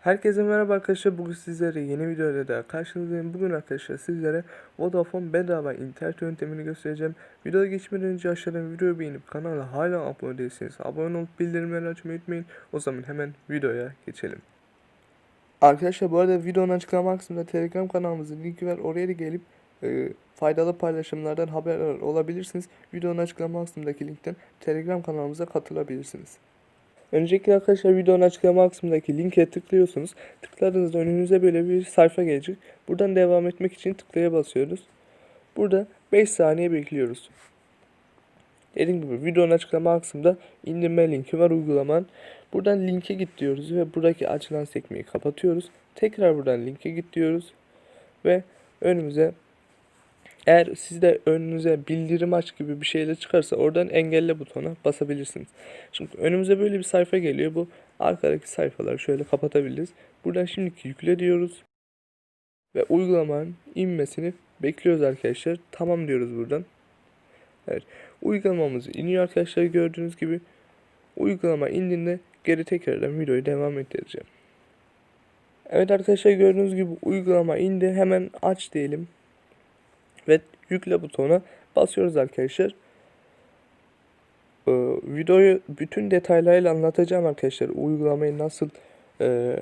Herkese merhaba arkadaşlar. Bugün sizlere yeni videoyla daha karşınızdayım. Bugün arkadaşlar sizlere Vodafone bedava internet yöntemini göstereceğim. Videoya geçmeden önce aşağıdan videoyu beğenip kanala hala abone değilseniz abone olup bildirimleri açmayı unutmayın. O zaman hemen videoya geçelim. Arkadaşlar bu arada videonun açıklama kısmında Telegram kanalımızın linki var. Oraya da gelip e, faydalı paylaşımlardan haberdar olabilirsiniz. Videonun açıklama kısmındaki linkten Telegram kanalımıza katılabilirsiniz. Öncelikle arkadaşlar videonun açıklama kısmındaki linke tıklıyorsunuz. Tıkladığınızda önünüze böyle bir sayfa gelecek. Buradan devam etmek için tıklaya basıyoruz. Burada 5 saniye bekliyoruz. Dediğim gibi videonun açıklama kısmında indirme linki var uygulamanın. Buradan linke git diyoruz ve buradaki açılan sekmeyi kapatıyoruz. Tekrar buradan linke git diyoruz. Ve önümüze eğer sizde önünüze bildirim aç gibi bir şeyle çıkarsa oradan engelle butona basabilirsiniz. Şimdi önümüze böyle bir sayfa geliyor. Bu arkadaki sayfaları şöyle kapatabiliriz. Buradan şimdiki yükle diyoruz. Ve uygulamanın inmesini bekliyoruz arkadaşlar. Tamam diyoruz buradan. Evet. Uygulamamız iniyor arkadaşlar gördüğünüz gibi. Uygulama indiğinde geri tekrardan videoyu devam ettireceğim. Evet arkadaşlar gördüğünüz gibi uygulama indi. Hemen aç diyelim ve yükle butona basıyoruz arkadaşlar. Ee, videoyu bütün detaylarıyla anlatacağım arkadaşlar. Uygulamayı nasıl e,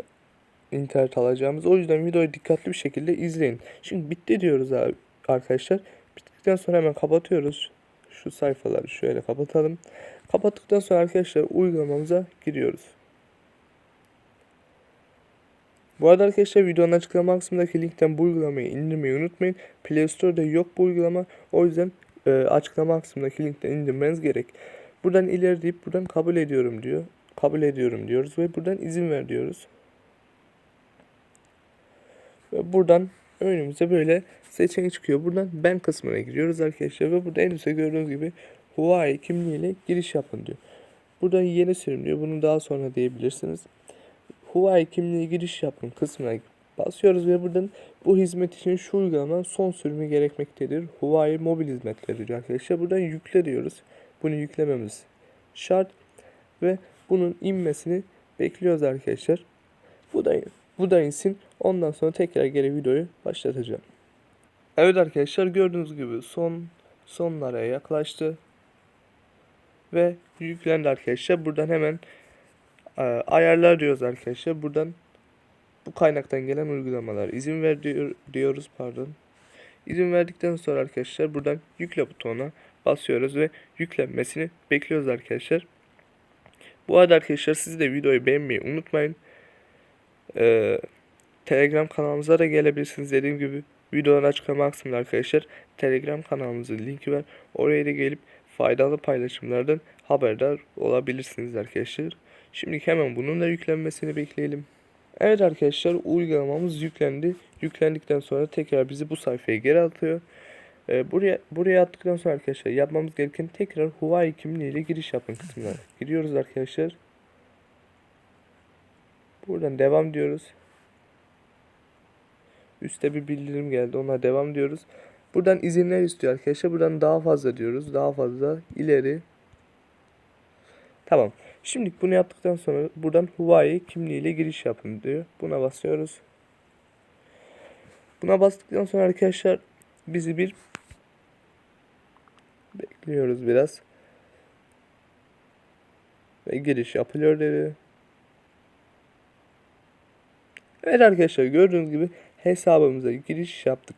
internet alacağımız. O yüzden videoyu dikkatli bir şekilde izleyin. Şimdi bitti diyoruz abi arkadaşlar. Bittikten sonra hemen kapatıyoruz. Şu sayfaları şöyle kapatalım. Kapattıktan sonra arkadaşlar uygulamamıza giriyoruz. Bu arada arkadaşlar videonun açıklama kısmındaki linkten bu uygulamayı indirmeyi unutmayın. Play Store'da yok bu uygulama. O yüzden e, açıklama kısmındaki linkten indirmeniz gerek. Buradan ileri deyip buradan kabul ediyorum diyor. Kabul ediyorum diyoruz ve buradan izin ver diyoruz. Ve buradan önümüze böyle seçenek çıkıyor. Buradan ben kısmına giriyoruz arkadaşlar ve burada en üstte gördüğünüz gibi Huawei kimliğiyle giriş yapın diyor. Buradan yeni sürüm diyor. Bunu daha sonra diyebilirsiniz. Huawei kimliği giriş yapın kısmına basıyoruz ve buradan bu hizmet için şu uygulamanın son sürümü gerekmektedir. Huawei mobil hizmetleri diyor arkadaşlar. Buradan yükle diyoruz. Bunu yüklememiz şart ve bunun inmesini bekliyoruz arkadaşlar. Bu da bu da insin. Ondan sonra tekrar geri videoyu başlatacağım. Evet arkadaşlar gördüğünüz gibi son sonlara yaklaştı. Ve yüklendi arkadaşlar. Buradan hemen ayarlar diyoruz arkadaşlar. Buradan bu kaynaktan gelen uygulamalar izin ver diyor, diyoruz pardon. İzin verdikten sonra arkadaşlar buradan yükle butonuna basıyoruz ve yüklenmesini bekliyoruz arkadaşlar. Bu arada arkadaşlar siz de videoyu beğenmeyi unutmayın. Ee, Telegram kanalımıza da gelebilirsiniz dediğim gibi. Videonun açıklama kısmında arkadaşlar Telegram kanalımızın linki var. Oraya da gelip faydalı paylaşımlardan haberdar olabilirsiniz arkadaşlar. Şimdi hemen bunun da yüklenmesini bekleyelim. Evet arkadaşlar uygulamamız yüklendi. Yüklendikten sonra tekrar bizi bu sayfaya geri atıyor. Ee, buraya buraya attıktan sonra arkadaşlar yapmamız gereken tekrar Huawei kimliğiyle giriş yapın kısmına giriyoruz arkadaşlar. Buradan devam diyoruz. Üste bir bildirim geldi. Ona devam diyoruz. Buradan izinler istiyor arkadaşlar. Buradan daha fazla diyoruz. Daha fazla ileri. Tamam. Şimdi bunu yaptıktan sonra buradan Huawei kimliğiyle giriş yapın diyor. Buna basıyoruz. Buna bastıktan sonra arkadaşlar bizi bir bekliyoruz biraz. Ve giriş yapılıyor dedi. Evet arkadaşlar gördüğünüz gibi hesabımıza giriş yaptık.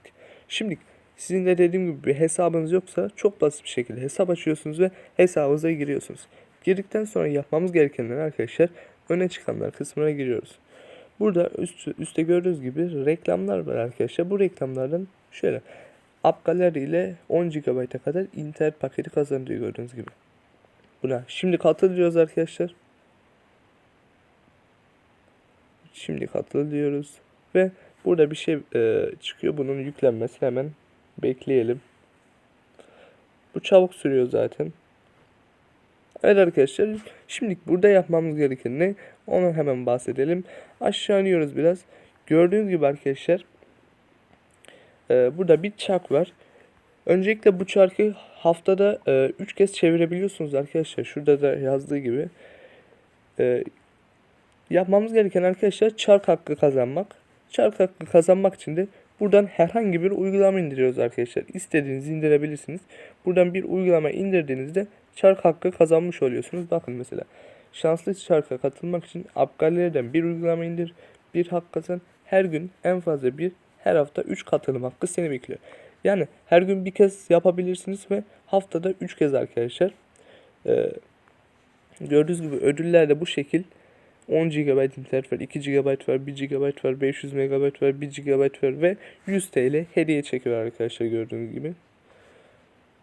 Şimdi sizin de dediğim gibi bir hesabınız yoksa çok basit bir şekilde hesap açıyorsunuz ve hesabınıza giriyorsunuz. Girdikten sonra yapmamız gerekenler arkadaşlar öne çıkanlar kısmına giriyoruz. Burada üst, üstte gördüğünüz gibi reklamlar var arkadaşlar. Bu reklamlardan şöyle App ile 10 GB'a kadar internet paketi kazanıyor gördüğünüz gibi. Buna şimdi katıl diyoruz arkadaşlar. Şimdi katıl diyoruz ve burada bir şey e, çıkıyor. Bunun yüklenmesi hemen bekleyelim. Bu çabuk sürüyor zaten. Evet arkadaşlar şimdi burada yapmamız gereken ne onu hemen bahsedelim. Aşağı iniyoruz biraz. Gördüğünüz gibi arkadaşlar e, burada bir çark var. Öncelikle bu çarkı haftada 3 e, kez çevirebiliyorsunuz arkadaşlar. Şurada da yazdığı gibi. E, Yapmamız gereken arkadaşlar çark hakkı kazanmak. Çark hakkı kazanmak için de buradan herhangi bir uygulama indiriyoruz arkadaşlar. İstediğinizi indirebilirsiniz. Buradan bir uygulama indirdiğinizde çark hakkı kazanmış oluyorsunuz. Bakın mesela şanslı çarka katılmak için Apgaleri'den bir uygulama indir, bir hak kazan. Her gün en fazla bir, her hafta 3 katılım hakkı seni bekliyor. Yani her gün bir kez yapabilirsiniz ve haftada 3 kez arkadaşlar. Ee, gördüğünüz gibi ödüller de bu şekil. 10 GB internet var, 2 GB var, 1 GB var, 500 MB var, 1 GB var ve 100 TL hediye çekiyor arkadaşlar gördüğünüz gibi.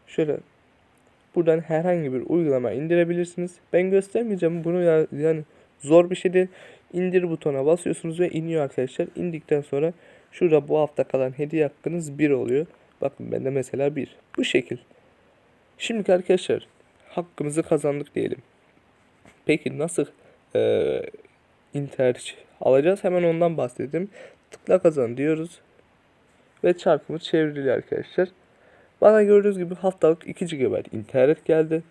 Şöyle buradan herhangi bir uygulama indirebilirsiniz. Ben göstermeyeceğim bunu ya yani zor bir şey değil. İndir butona basıyorsunuz ve iniyor arkadaşlar. İndikten sonra şurada bu hafta kalan hediye hakkınız 1 oluyor. Bakın bende mesela 1. Bu şekil. Şimdi arkadaşlar hakkımızı kazandık diyelim. Peki nasıl e, internet alacağız? Hemen ondan bahsedeyim. Tıkla kazan diyoruz. Ve çarkımız çevriliyor arkadaşlar. Bana gördüğünüz gibi haftalık 2 GB internet geldi.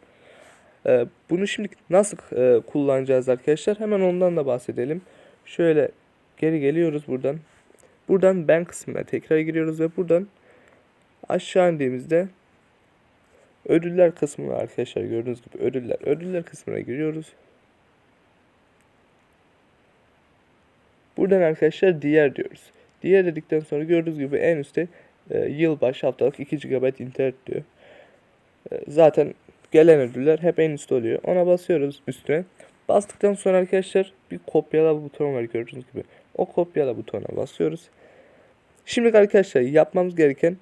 E, bunu şimdi nasıl e, kullanacağız arkadaşlar? Hemen ondan da bahsedelim. Şöyle geri geliyoruz buradan. Buradan ben kısmına tekrar giriyoruz ve buradan aşağı indiğimizde ödüller kısmına arkadaşlar gördüğünüz gibi ödüller ödüller kısmına giriyoruz. Buradan arkadaşlar diğer diyoruz. Diğer dedikten sonra gördüğünüz gibi en üstte e, yılbaşı haftalık 2 GB internet diyor. E, zaten gelen ödüller hep en üstte oluyor. Ona basıyoruz üstüne. Bastıktan sonra arkadaşlar bir kopyala butonu var gördüğünüz gibi. O kopyala butonuna basıyoruz. Şimdi arkadaşlar yapmamız gereken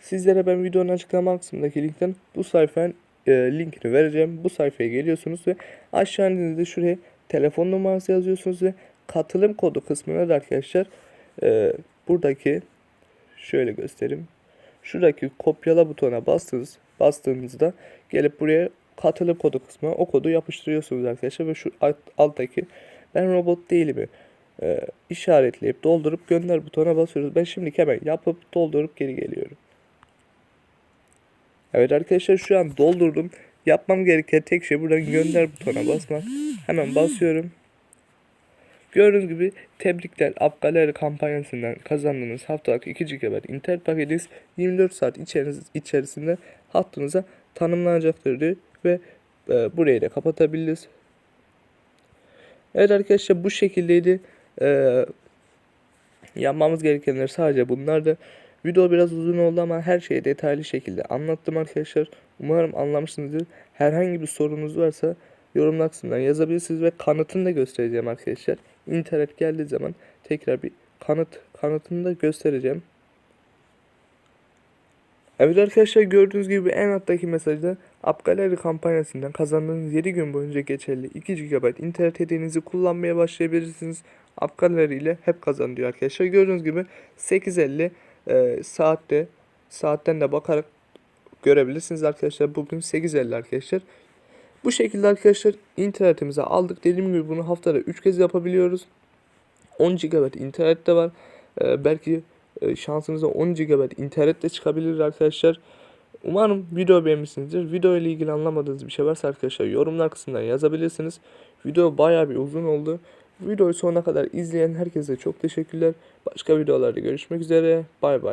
sizlere ben videonun açıklama kısmındaki linkten bu sayfanın e, linkini vereceğim. Bu sayfaya geliyorsunuz ve aşağı indiğinizde şuraya telefon numarası yazıyorsunuz ve katılım kodu kısmına da arkadaşlar e, buradaki şöyle göstereyim. Şuradaki kopyala butona bastınız. Bastığınızda gelip buraya katılım kodu kısmına o kodu yapıştırıyorsunuz arkadaşlar ve şu alt, alttaki ben robot değilim e, işaretleyip doldurup gönder butona basıyoruz. Ben şimdi hemen yapıp doldurup geri geliyorum. Evet arkadaşlar şu an doldurdum. Yapmam gereken tek şey buradan gönder butona basmak. Hemen basıyorum. Gördüğünüz gibi tebrikler Apgaleri kampanyasından kazandığınız haftalık 2 GB internet paketiniz 24 saat içeris- içerisinde hattınıza tanımlanacaktır diyor ve e, burayı da kapatabiliriz. Evet arkadaşlar bu şekildeydi. E, yapmamız gerekenler sadece bunlardı. Video biraz uzun oldu ama her şeyi detaylı şekilde anlattım arkadaşlar. Umarım anlamışsınızdır. Herhangi bir sorunuz varsa yorumlar kısmından yazabilirsiniz ve kanıtını da göstereceğim arkadaşlar. İnternet geldiği zaman tekrar bir kanıt kanıtını da göstereceğim. Evet arkadaşlar gördüğünüz gibi en alttaki mesajda Apgaleri kampanyasından kazandığınız 7 gün boyunca geçerli 2 GB internet hediyenizi kullanmaya başlayabilirsiniz. Apgaleri ile hep kazan diyor arkadaşlar. Gördüğünüz gibi 8.50 e, saatte saatten de bakarak görebilirsiniz arkadaşlar. Bugün 8.50 arkadaşlar. Bu şekilde arkadaşlar internetimize aldık. Dediğim gibi bunu haftada 3 kez yapabiliyoruz. 10 GB internet de var. Ee, belki e, şansınıza 10 GB internet de çıkabilir arkadaşlar. Umarım video beğenmişsinizdir. Video ile ilgili anlamadığınız bir şey varsa arkadaşlar yorumlar kısmından yazabilirsiniz. Video bayağı bir uzun oldu. Videoyu sonuna kadar izleyen herkese çok teşekkürler. Başka videolarda görüşmek üzere. Bay bay.